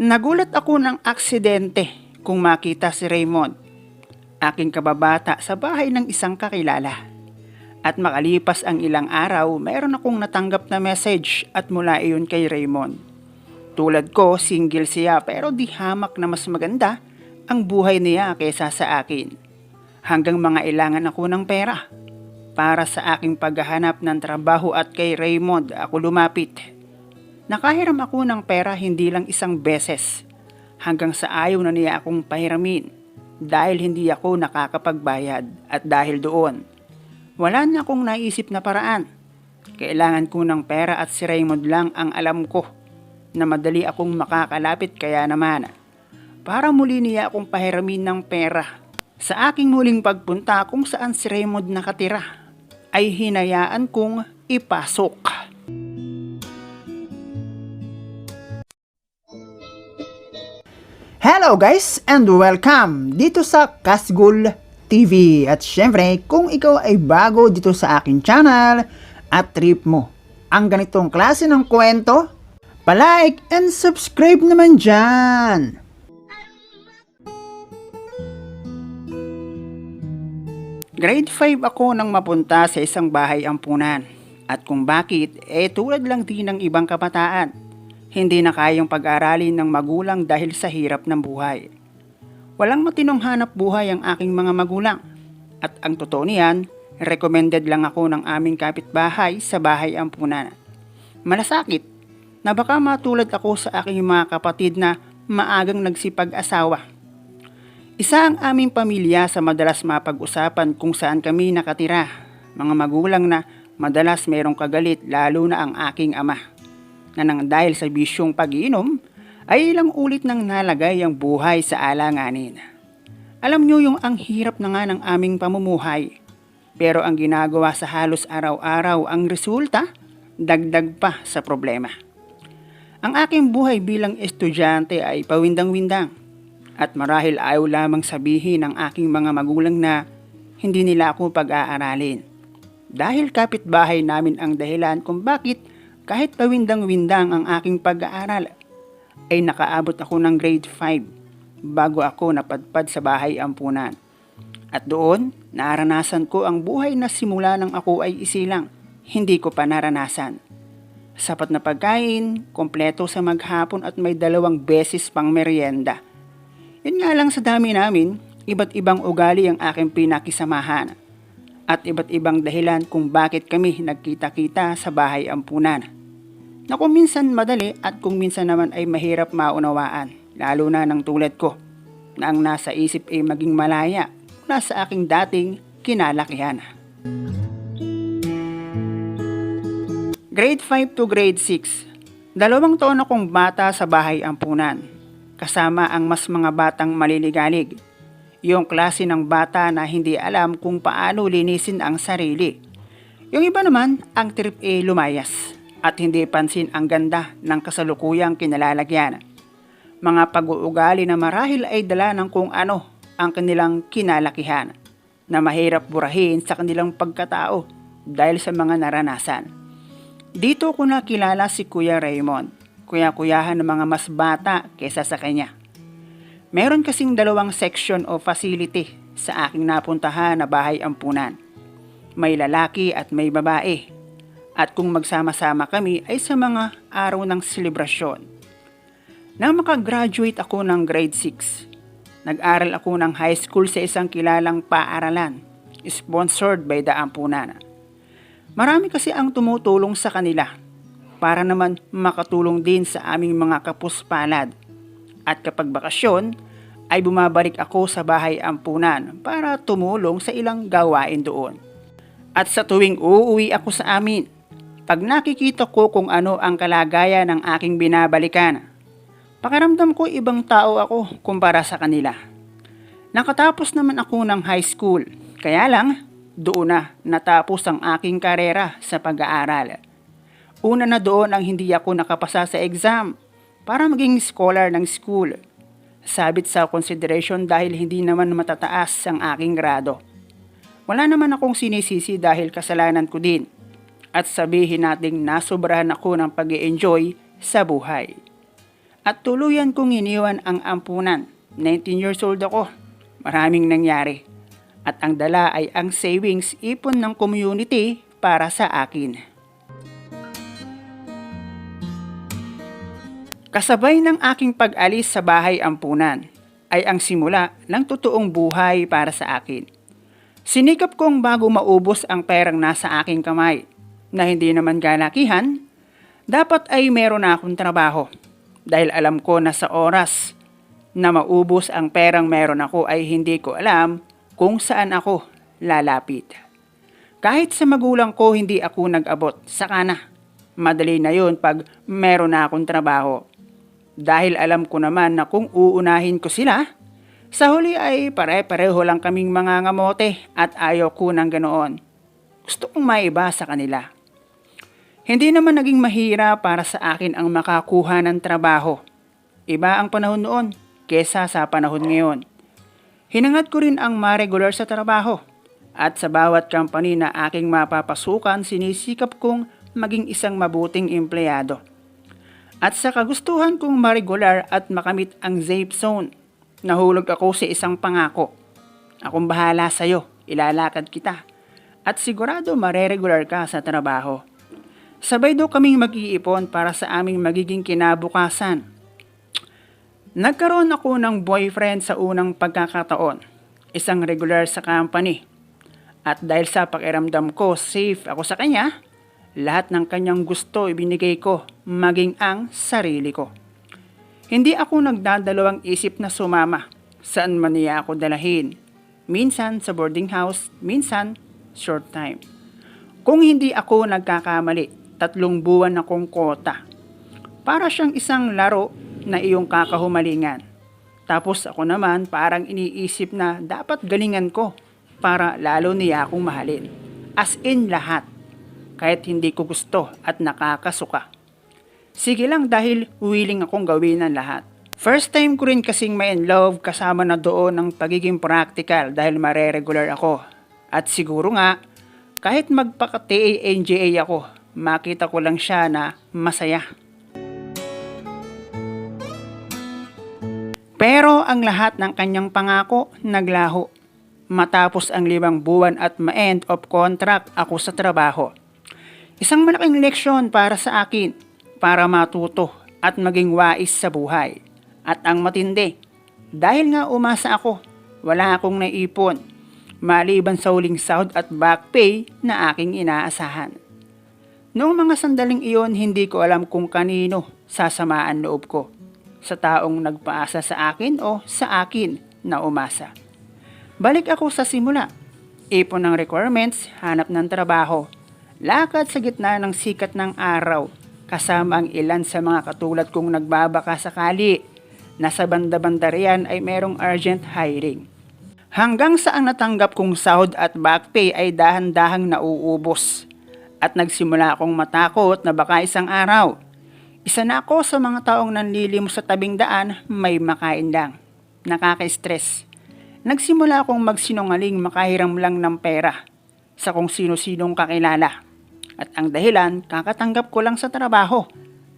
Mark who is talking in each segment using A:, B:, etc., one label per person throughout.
A: Nagulat ako ng aksidente kung makita si Raymond, aking kababata sa bahay ng isang kakilala. At makalipas ang ilang araw, mayroon akong natanggap na message at mula iyon kay Raymond. Tulad ko, single siya pero di hamak na mas maganda ang buhay niya kaysa sa akin. Hanggang mga ilangan ako ng pera. Para sa aking paghahanap ng trabaho at kay Raymond ako lumapit. Nakahiram ako ng pera hindi lang isang beses hanggang sa ayaw na niya akong pahiramin dahil hindi ako nakakapagbayad at dahil doon. Wala na akong naisip na paraan. Kailangan ko ng pera at si Raymond lang ang alam ko na madali akong makakalapit kaya naman. Para muli niya akong pahiramin ng pera. Sa aking muling pagpunta kung saan si Raymond nakatira, ay hinayaan kong ipasok. Hello guys and welcome dito sa Kasgul TV. At syempre, kung ikaw ay bago dito sa akin channel at trip mo ang ganitong klase ng kwento, palike and subscribe naman dyan. Grade 5 ako nang mapunta sa isang bahay ampunan. At kung bakit, eh tulad lang din ng ibang kabataan. Hindi na kayang pag-aralin ng magulang dahil sa hirap ng buhay. Walang matinong hanap buhay ang aking mga magulang. At ang totoo niyan, recommended lang ako ng aming kapitbahay sa bahay ampunan. Malasakit na baka matulad ako sa aking mga kapatid na maagang nagsipag-asawa. Isa ang aming pamilya sa madalas mapag-usapan kung saan kami nakatira. Mga magulang na madalas merong kagalit lalo na ang aking ama. Na nang dahil sa bisyong pag-iinom, ay ilang ulit nang nalagay ang buhay sa alanganin. Alam nyo yung ang hirap na nga ng aming pamumuhay. Pero ang ginagawa sa halos araw-araw ang resulta, dagdag pa sa problema. Ang aking buhay bilang estudyante ay pawindang-windang at marahil ayaw lamang sabihin ng aking mga magulang na hindi nila ako pag-aaralin. Dahil kapitbahay namin ang dahilan kung bakit kahit pawindang-windang ang aking pag-aaral ay nakaabot ako ng grade 5 bago ako napadpad sa bahay ampunan. At doon, naranasan ko ang buhay na simula nang ako ay isilang. Hindi ko pa naranasan. Sapat na pagkain, kompleto sa maghapon at may dalawang beses pang merienda. Yun nga lang sa dami namin, iba't ibang ugali ang aking pinakisamahan. At iba't ibang dahilan kung bakit kami nagkita-kita sa bahay ampunan. Na kung minsan madali at kung minsan naman ay mahirap maunawaan, lalo na ng tulad ko, na ang nasa isip ay maging malaya mula sa aking dating kinalakihan. Grade 5 to grade 6. Dalawang taon akong bata sa bahay ampunan. Kasama ang mas mga batang maliligalig. Yung klase ng bata na hindi alam kung paano linisin ang sarili. Yung iba naman, ang trip A lumayas at hindi pansin ang ganda ng kasalukuyang kinalalagyan. Mga pag-uugali na marahil ay dala ng kung ano ang kanilang kinalakihan na mahirap burahin sa kanilang pagkatao dahil sa mga naranasan. Dito ko nakilala si Kuya Raymond, kuya-kuyahan ng mga mas bata kesa sa kanya. Meron kasing dalawang section o facility sa aking napuntahan na bahay ampunan. May lalaki at may babae. At kung magsama-sama kami ay sa mga araw ng selebrasyon. Nang makagraduate ako ng grade 6, nag-aral ako ng high school sa isang kilalang paaralan, sponsored by the ampunan. Marami kasi ang tumutulong sa kanila para naman makatulong din sa aming mga kapuspalad. At kapag bakasyon, ay bumabalik ako sa bahay ampunan para tumulong sa ilang gawain doon. At sa tuwing uuwi ako sa amin, pag nakikita ko kung ano ang kalagayan ng aking binabalikan, pakiramdam ko ibang tao ako kumpara sa kanila. Nakatapos naman ako ng high school, kaya lang doon na natapos ang aking karera sa pag-aaral. Una na doon ang hindi ako nakapasa sa exam para maging scholar ng school. Sabit sa consideration dahil hindi naman matataas ang aking grado. Wala naman akong sinisisi dahil kasalanan ko din. At sabihin nating nasobrahan ako ng pag enjoy sa buhay. At tuluyan kong iniwan ang ampunan. 19 years old ako. Maraming nangyari. At ang dala ay ang savings ipon ng community para sa akin. Kasabay ng aking pag-alis sa bahay ampunan ay ang simula ng totoong buhay para sa akin. Sinikap kong bago maubos ang perang nasa aking kamay na hindi naman galakihan, dapat ay meron na akong trabaho dahil alam ko na sa oras na maubos ang perang meron ako ay hindi ko alam kung saan ako lalapit. Kahit sa magulang ko hindi ako nag-abot, saka na. Madali na yun pag meron na akong trabaho. Dahil alam ko naman na kung uunahin ko sila, sa huli ay pare-pareho lang kaming mga ngamote at ayaw ko ng ganoon. Gusto kong maiba sa kanila. Hindi naman naging mahira para sa akin ang makakuha ng trabaho. Iba ang panahon noon kesa sa panahon ngayon. Hinangad ko rin ang ma-regular sa trabaho. At sa bawat company na aking mapapasukan, sinisikap kong maging isang mabuting empleyado. At sa kagustuhan kong ma-regular at makamit ang safe zone, nahulog ako sa isang pangako. Akong bahala sa'yo, ilalakad kita. At sigurado mareregular ka sa trabaho. Sabay daw kaming mag-iipon para sa aming magiging kinabukasan. Nagkaroon ako ng boyfriend sa unang pagkakataon, isang regular sa company. At dahil sa pakiramdam ko safe ako sa kanya, lahat ng kanyang gusto ibinigay ko, maging ang sarili ko. Hindi ako nagdadalawang isip na sumama, saan man niya ako dalahin. Minsan sa boarding house, minsan short time. Kung hindi ako nagkakamali, tatlong buwan akong kota. Para siyang isang laro na iyong kakahumalingan. Tapos ako naman parang iniisip na dapat galingan ko para lalo niya akong mahalin. As in lahat. Kahit hindi ko gusto at nakakasuka. Sige lang dahil willing akong gawin ang lahat. First time ko rin kasing may in love kasama na doon ng pagiging practical dahil mare-regular ako. At siguro nga, kahit magpaka-TANJA ako, makita ko lang siya na masaya. Pero ang lahat ng kanyang pangako naglaho. Matapos ang limang buwan at ma-end of contract ako sa trabaho. Isang malaking leksyon para sa akin para matuto at maging wais sa buhay. At ang matindi, dahil nga umasa ako, wala akong naipon maliban sa huling sahod at back pay na aking inaasahan. Noong mga sandaling iyon, hindi ko alam kung kanino sasamaan loob ko sa taong nagpaasa sa akin o sa akin na umasa. Balik ako sa simula. Ipon ng requirements, hanap ng trabaho, lakad sa gitna ng sikat ng araw, kasama ang ilan sa mga katulad kong nagbabaka sakali na sa banda-banda riyan ay merong urgent hiring. Hanggang sa ang natanggap kong sahod at back pay ay dahan-dahang nauubos. At nagsimula akong matakot na baka isang araw isa na ako sa mga taong nanlilim sa tabing daan, may makain lang. Nakaka-stress. Nagsimula akong magsinungaling makahiram lang ng pera sa kung sino-sinong kakilala. At ang dahilan, kakatanggap ko lang sa trabaho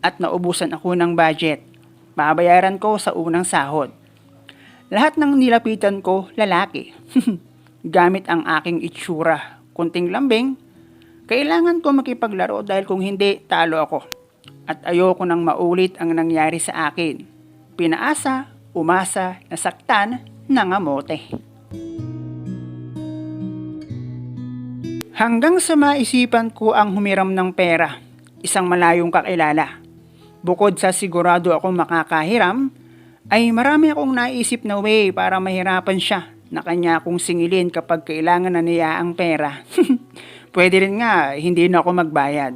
A: at naubusan ako ng budget. Babayaran ko sa unang sahod. Lahat ng nilapitan ko, lalaki. Gamit ang aking itsura. Kunting lambing, kailangan ko makipaglaro dahil kung hindi, talo ako at ayoko nang maulit ang nangyari sa akin. Pinaasa, umasa, nasaktan, nangamote. Hanggang sa maisipan ko ang humiram ng pera, isang malayong kakilala. Bukod sa sigurado ako makakahiram, ay marami akong naisip na way para mahirapan siya na kanya akong singilin kapag kailangan na niya ang pera. Pwede rin nga, hindi na ako magbayad.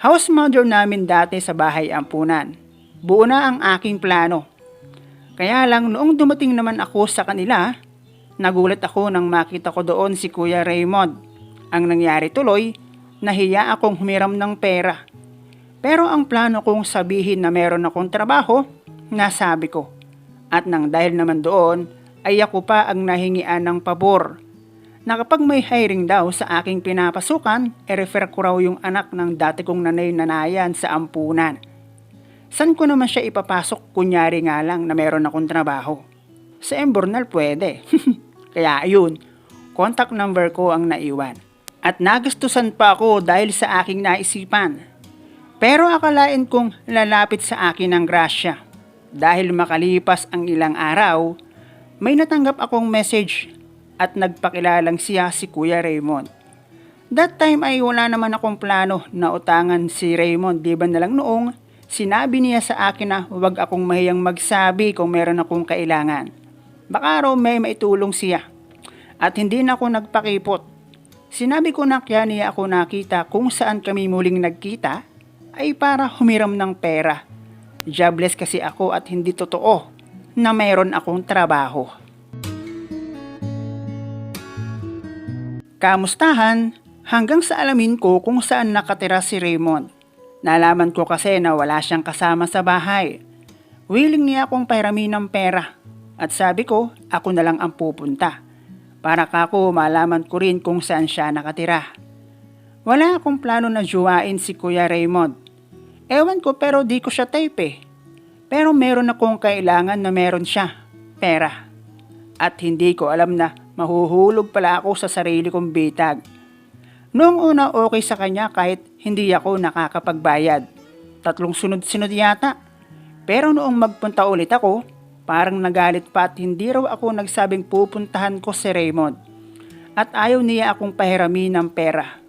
A: House mother namin dati sa bahay ampunan. Buo na ang aking plano. Kaya lang noong dumating naman ako sa kanila, nagulat ako nang makita ko doon si Kuya Raymond. Ang nangyari tuloy, nahiya akong humiram ng pera. Pero ang plano kong sabihin na meron akong trabaho, nasabi ko. At nang dahil naman doon, ay ako pa ang nahingian ng pabor na kapag may hiring daw sa aking pinapasukan, e-refer ko raw yung anak ng dati kong nanay nanayan sa ampunan. San ko naman siya ipapasok kunyari nga lang na meron akong trabaho? Sa Embornal pwede. Kaya ayun, contact number ko ang naiwan. At nagustusan pa ako dahil sa aking naisipan. Pero akalain kong lalapit sa akin ang grasya. Dahil makalipas ang ilang araw, may natanggap akong message at nagpakilalang siya si Kuya Raymond. That time ay wala naman akong plano na utangan si Raymond, di ba na lang noong sinabi niya sa akin na huwag akong mahiyang magsabi kung meron akong kailangan. Baka raw may maitulong siya. At hindi na ako nagpakipot. Sinabi ko na kaya niya ako nakita kung saan kami muling nagkita ay para humiram ng pera. Jobless kasi ako at hindi totoo na mayroon akong trabaho. Kamustahan hanggang sa alamin ko kung saan nakatira si Raymond. Nalaman ko kasi na wala siyang kasama sa bahay. Willing niya akong pahiramin ng pera at sabi ko ako na lang ang pupunta para kako malaman ko rin kung saan siya nakatira. Wala akong plano na juwain si Kuya Raymond. Ewan ko pero di ko siya type eh. Pero meron akong kailangan na meron siya, pera. At hindi ko alam na mahuhulog pala ako sa sarili kong bitag. Noong una okay sa kanya kahit hindi ako nakakapagbayad. Tatlong sunod-sunod yata. Pero noong magpunta ulit ako, parang nagalit pa at hindi raw ako nagsabing pupuntahan ko si Raymond. At ayaw niya akong pahiramin ng pera.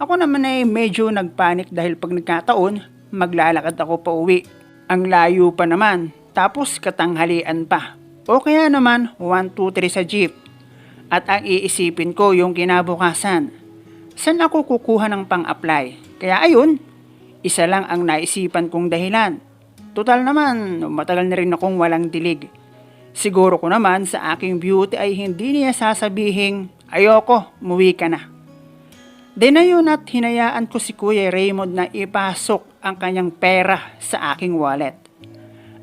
A: Ako naman ay medyo nagpanik dahil pag nagkataon, maglalakad ako pa uwi. Ang layo pa naman, tapos katanghalian pa. O kaya naman, 1, 2, 3 sa jeep. At ang iisipin ko yung kinabukasan. Saan ako kukuha ng pang-apply? Kaya ayun, isa lang ang naisipan kong dahilan. Total naman, matagal na rin akong walang dilig. Siguro ko naman sa aking beauty ay hindi niya sasabihing, ayoko, muwi ka na. Dinayon at hinayaan ko si Kuya Raymond na ipasok ang kanyang pera sa aking wallet.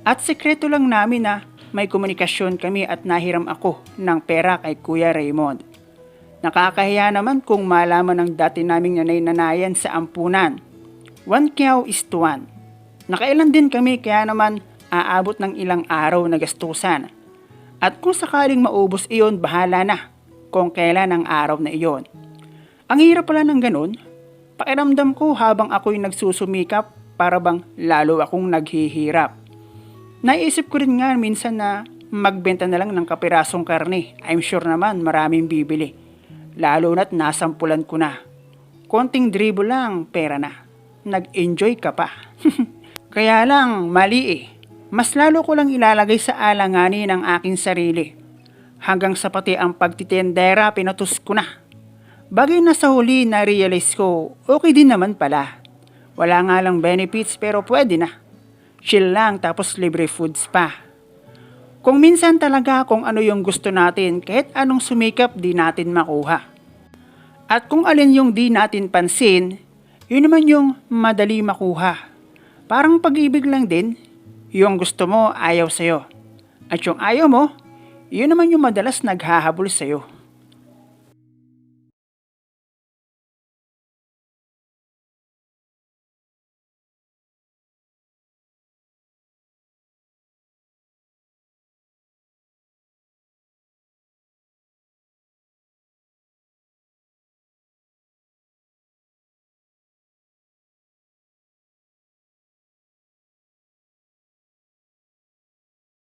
A: At sekreto lang namin na may komunikasyon kami at nahiram ako ng pera kay Kuya Raymond. Nakakahiya naman kung malaman ng dati naming nanay-nanayan sa ampunan. One cow is to one. Nakailan din kami kaya naman aabot ng ilang araw na gastusan. At kung sakaling maubos iyon, bahala na kung kailan ang araw na iyon. Ang hirap pala ng ganun, pakiramdam ko habang ako'y nagsusumikap para bang lalo akong naghihirap. Naisip ko rin nga minsan na magbenta na lang ng kapirasong karne. I'm sure naman maraming bibili. Lalo na't nasampulan ko na. Konting dribble lang, pera na. Nag-enjoy ka pa. Kaya lang, mali eh. Mas lalo ko lang ilalagay sa alanganin ang aking sarili. Hanggang sa pati ang pagtitendera pinatus ko na. Bagay na sa huli na realize ko, okay din naman pala. Wala nga lang benefits pero pwede na. Chill lang tapos libre foods pa. Kung minsan talaga kung ano yung gusto natin, kahit anong sumikap di natin makuha. At kung alin yung di natin pansin, yun naman yung madali makuha. Parang pag-ibig lang din, yung gusto mo ayaw sa'yo. At yung ayaw mo, yun naman yung madalas naghahabol sa'yo.